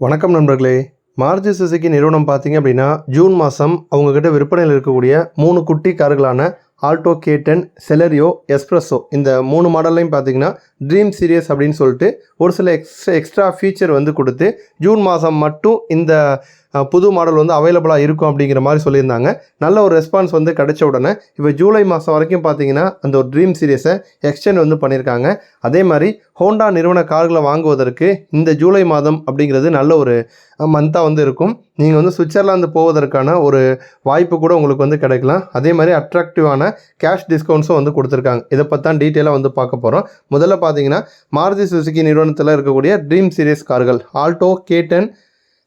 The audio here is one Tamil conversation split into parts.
வணக்கம் நண்பர்களே. மாருதி சுசுகி நிறுவனம் பார்த்தீங்க அப்படின்னா ஜூன் மாதம் அவங்கக்கிட்ட விற்பனையில் இருக்கக்கூடிய மூணு குட்டி கார்களான Alto K ten Celerio S-Presso. இந்த மூணு மாடல்லையும் பார்த்தீங்கன்னா ட்ரீம் சீரியஸ் அப்படின்னு சொல்லிட்டு ஒரு சில எக்ஸ்ட்ரா எக்ஸ்ட்ரா ஃபீச்சர் வந்து கொடுத்து ஜூன் மாதம் மட்டும் இந்த புது மாடல் வந்து அவைலபிளாக இருக்கும் அப்படிங்கிற மாதிரி சொல்லியிருந்தாங்க. நல்ல ஒரு ரெஸ்பான்ஸ் வந்து கிடைச்ச உடனே இப்போ ஜூலை மாதம் வரைக்கும் பார்த்தீங்கன்னா அந்த ஒரு ட்ரீம் சீரியஸை எக்ஸ்டெண்ட் வந்து பண்ணியிருக்காங்க. அதே மாதிரி ஹோண்டா நிறுவன கார்களை வாங்குவதற்கு இந்த ஜூலை மாதம் அப்படிங்கிறது நல்ல ஒரு மந்தாக வந்து இருக்கும். நீங்கள் வந்து சுவிட்சர்லாந்து போவதற்கான ஒரு வாய்ப்பு கூட உங்களுக்கு வந்து கிடைக்கலாம். அதே மாதிரி அட்ராக்டிவான கேஷ் டிஸ்கவுண்ட்ஸும் வந்து கொடுத்துருக்காங்க. இதை பற்றி தான் டீட்டெயிலாக வந்து பார்க்க போகிறோம் முதல்ல பார்த்தீங்கன்னா மாருதி சுசுகி நிறுவனத்தில் இருக்கக்கூடிய ட்ரீம் சீரியஸ் கார்கள் Alto K ten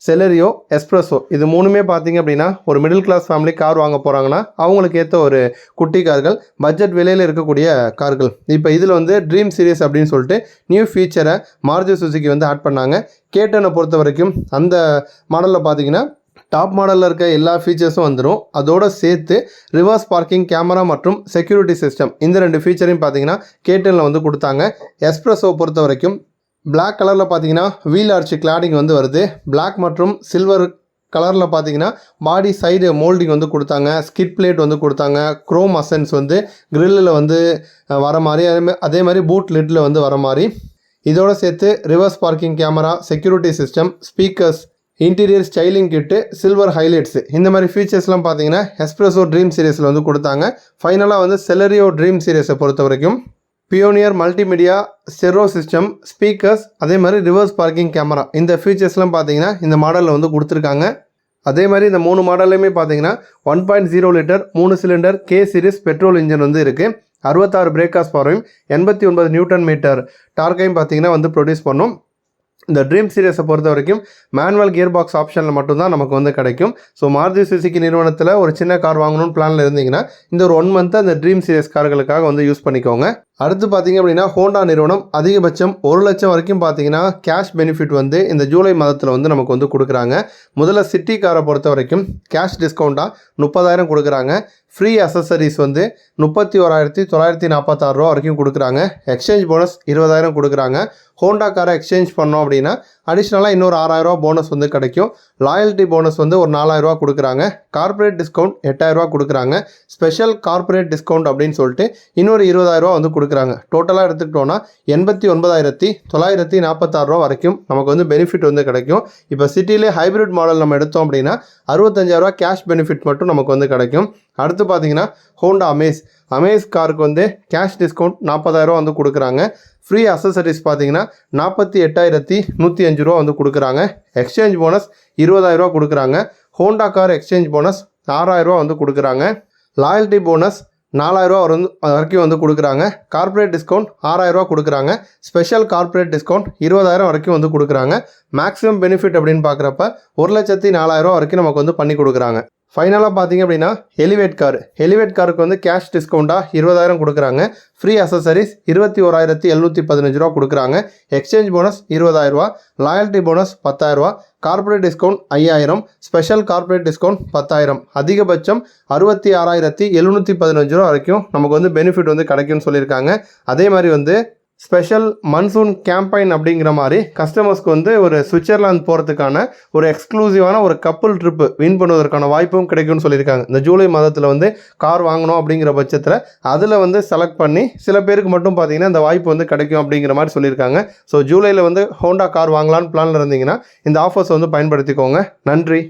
Celerio S-Presso இது மூணுமே பார்த்தீங்க அப்படின்னா ஒரு மிடில் கிளாஸ் ஃபேமிலி கார் வாங்க போகிறாங்கன்னா அவங்களுக்கு ஏற்ற ஒரு குட்டி கார்கள் பட்ஜெட் விலையில் இருக்கக்கூடிய கார்கள். இப்போ இதில் வந்து ட்ரீம் சீரியஸ் அப்படின்னு சொல்லிட்டு நியூ ஃபீச்சரை மாருதி சுசுக்கி வந்து ஆட் பண்ணாங்க. கேட்டனை பொறுத்த வரைக்கும் அந்த மாடலில் பார்த்தீங்கன்னா டாப் மாடலில் இருக்க எல்லா ஃபீச்சர்ஸும் வந்துடும் அதோடு சேர்த்து ரிவர்ஸ் பார்க்கிங் கேமரா மற்றும் செக்யூரிட்டி சிஸ்டம் இந்த ரெண்டு ஃபீச்சரையும் பார்த்தீங்கன்னா கேட்டனில் வந்து கொடுத்தாங்க. எஸ்ப்ரெஸோ பொறுத்த வரைக்கும் பிளாக் கலரில் பார்த்தீங்கன்னா வீல் ஆர்ச்சி கிளாடிங் வந்து வருது. பிளாக் மற்றும் சில்வர் கலரில் பார்த்தீங்கன்னா பாடி சைடு மோல்டிங் வந்து கொடுத்தாங்க. ஸ்கிட் பிளேட் வந்து கொடுத்தாங்க. க்ரோம் அசன்ஸ் வந்து கிரில்லில் வந்து வர மாதிரி அதே அதே மாதிரி பூட் லிட்டில் வந்து வர மாதிரி. இதோடு சேர்த்து reverse parking camera security system speakers interior styling kit silver highlights இந்த மாதிரி ஃபீச்சர்ஸ்லாம் பார்த்தீங்கன்னா எஸ்ப்ரெஸோ ட்ரீம் சீரீஸில் வந்து கொடுத்தாங்க. ஃபைனலாக வந்து செலரியோ ட்ரீம் சீரியஸை பொறுத்த வரைக்கும் Pioneer multimedia stereo system speakers அதே மாதிரி ரிவர்ஸ் பார்க்கிங் கேமரா. இந்த ஃபீச்சர்ஸ்லாம் பார்த்தீங்கன்னா இந்த மாடலில் வந்து கொடுத்துருக்காங்க. அதே மாதிரி இந்த மூணு மாடல்லையுமே பார்த்தீங்கன்னா ஒன் பாயிண்ட் ஜீரோ லிட்டர் மூணு cylinder K series petrol engine வந்து இருக்குது அறுபத்தாறு பிரேக்காஸ் பவரையும் எண்பத்தி ஒன்பது நியூட்டன் மீட்டர் டார்க்கையும் பார்த்தீங்கன்னா வந்து ப்ரொடியூஸ் பண்ணும். இந்த ட்ரீம் சீரியஸை பொறுத்த வரைக்கும் மேனுவல் கியர் பாக்ஸ் ஆப்ஷனில் மட்டும்தான் நமக்கு வந்து கிடைக்கும். ஸோ மாருதி சுசுகி நிறுவனத்தில் ஒரு சின்ன கார் வாங்கணும்னு பிளானில் இருந்தீங்கன்னா இந்த ஒரு ஒன் மந்த் அந்த ட்ரீம் சீரியஸ் கார்களுக்காக வந்து யூஸ் பண்ணிக்கோங்க. அடுத்து பார்த்தீங்க அப்படின்னா ஹோண்டா நிறுவனம் அதிகபட்சம் ஒரு லட்சம் வரைக்கும் பார்த்தீங்கன்னா கேஷ் பெனிஃபிட் வந்து இந்த ஜூலை மாதத்தில் வந்து நமக்கு வந்து கொடுக்குறாங்க. முதல்ல சிட்டி காரை பொறுத்த வரைக்கும் கேஷ் டிஸ்கவுண்ட்டாக முப்பதாயிரம் கொடுக்குறாங்க. ஃப்ரீ அசசரிஸ் வந்து முப்பத்தி ஓராயிரத்தி தொள்ளாயிரத்தி நாற்பத்தாறு ரூபா வரைக்கும் கொடுக்குறாங்க. எக்ஸ்சேஞ்ச் போனஸ் இருபதாயிரம் கொடுக்குறாங்க. ஹோண்டா காரை எக்ஸ்சேஞ்ச் பண்ணோம் அப்படின்னா அடிஷ்னலாக இன்னொரு ஆறாயிரரூவா போனஸ் வந்து கிடைக்கும். லாயல்ட்டி போனஸ் வந்து ஒரு நாலாயிரரூவா கொடுக்குறாங்க. கார்ப்பரேட் டிஸ்கவுண்ட் எட்டாயிரரூவா கொடுக்குறாங்க. ஸ்பெஷல் கார்ப்பரேட் டிஸ்கவுண்ட் அப்படின்னு சொல்லிட்டு இன்னொரு இருபதாயிரரூவா வந்து கொடுக்குறாங்க. டோட்டலாக எடுத்துக்கிட்டோன்னா எண்பத்தி ஒன்பதாயிரத்தி தொள்ளாயிரத்தி நாற்பத்தாறுரூவா வரைக்கும் நமக்கு வந்து பெனிஃபிட் வந்து கிடைக்கும். இப்போ சிட்டிலே ஹைப்ரிட் மாடல் நம்ம எடுத்தோம் அப்படின்னா அறுபத்தஞ்சாயிரரூவா கேஷ் பெனிஃபிட் மட்டும் நமக்கு வந்து கிடைக்கும். அடுத்து பார்த்தீங்கன்னா ஹோண்டா அமேஸ் அமேஸ் காருக்கு வந்து கேஷ் டிஸ்கவுண்ட் நாற்பதாயிரரூவா வந்து கொடுக்குறாங்க. ஃப்ரீ அசசரிஸ் பார்த்தீங்கன்னா நாற்பத்தி எட்டாயிரத்தி நூற்றி அஞ்சு ரூபா வந்து கொடுக்குறாங்க. எக்ஸ்சேஞ்ச் போனஸ் இருபதாயிரரூவா கொடுக்குறாங்க. ஹோண்டா கார் எக்ஸ்சேஞ்ச் போனஸ் ஆறாயிரரூவா வந்து கொடுக்குறாங்க. லாயல்ட்டி போனஸ் நாலாயிரரூவா வந்து வரைக்கும் வந்து கொடுக்குறாங்க. கார்ப்பரேட் டிஸ்கவுண்ட் ஆறாயிரரூவா கொடுக்குறாங்க. ஸ்பெஷல் கார்ப்பரேட் டிஸ்கவுண்ட் இருபதாயிரம் வரைக்கும் வந்து கொடுக்குறாங்க. மேக்ஸிமம் பெனிஃபிட் அப்படின்னு பார்க்குறப்ப ஒரு லட்சத்தி நாலாயிரரூவா வரைக்கும் நமக்கு வந்து பண்ணி கொடுக்குறாங்க. ஃபைனலாக பார்த்தீங்க அப்படின்னா எலிவேட் கார் எலிவேட் காருக்கு வந்து கேஷ் டிஸ்கவுண்ட்டாக இருபதாயிரம் கொடுக்குறாங்க. ஃப்ரீ அசசரிஸ் இருபத்தி ஓராயிரத்தி எழுநூற்றி பதினஞ்சு ரூபா கொடுக்குறாங்க. எக்ஸ்சேஞ்ச் போனஸ் இருபதாயிரரூவா லாயல்ட்டி போனஸ் பத்தாயிரரூவா கார்ப்பரேட் டிஸ்கவுண்ட் ஐயாயிரம். ஸ்பெஷல் கார்ப்பரேட் டிஸ்கவுண்ட் பத்தாயிரம். அதிகபட்சம் அறுபத்தி ஆறாயிரத்தி எழுநூற்றி பதினஞ்சு ரூபா வரைக்கும் நமக்கு வந்து பெனிஃபிட் வந்து கிடைக்கும்னு சொல்லியிருக்காங்க. அதே மாதிரி வந்து ஸ்பெஷல் மன்சூன் கேம்பைன் அப்படிங்கிற மாதிரி கஸ்டமர்ஸ்க்கு வந்து ஒரு சுவிட்சர்லாந்து போகிறதுக்கான ஒரு எக்ஸ்க்ளூசிவான ஒரு கப்புள் ட்ரிப்பு வின் பண்ணுவதற்கான வாய்ப்பும் கிடைக்கும்னு சொல்லியிருக்காங்க. இந்த ஜூலை மாதத்தில் வந்து கார் வாங்கணும் அப்படிங்கிற பட்சத்தில் அதில் வந்து செலக்ட் பண்ணி சில பேருக்கு மட்டும் பார்த்தீங்கன்னா இந்த வாய்ப்பு வந்து கிடைக்கும் அப்படிங்கிற மாதிரி சொல்லியிருக்காங்க. ஸோ ஜூலையில் வந்து ஹோண்டா கார் வாங்கலான்னு பிளானில் இருந்தீங்கன்னா இந்த ஆஃபர்ஸ் வந்து பயன்படுத்திக்கோங்க. நன்றி.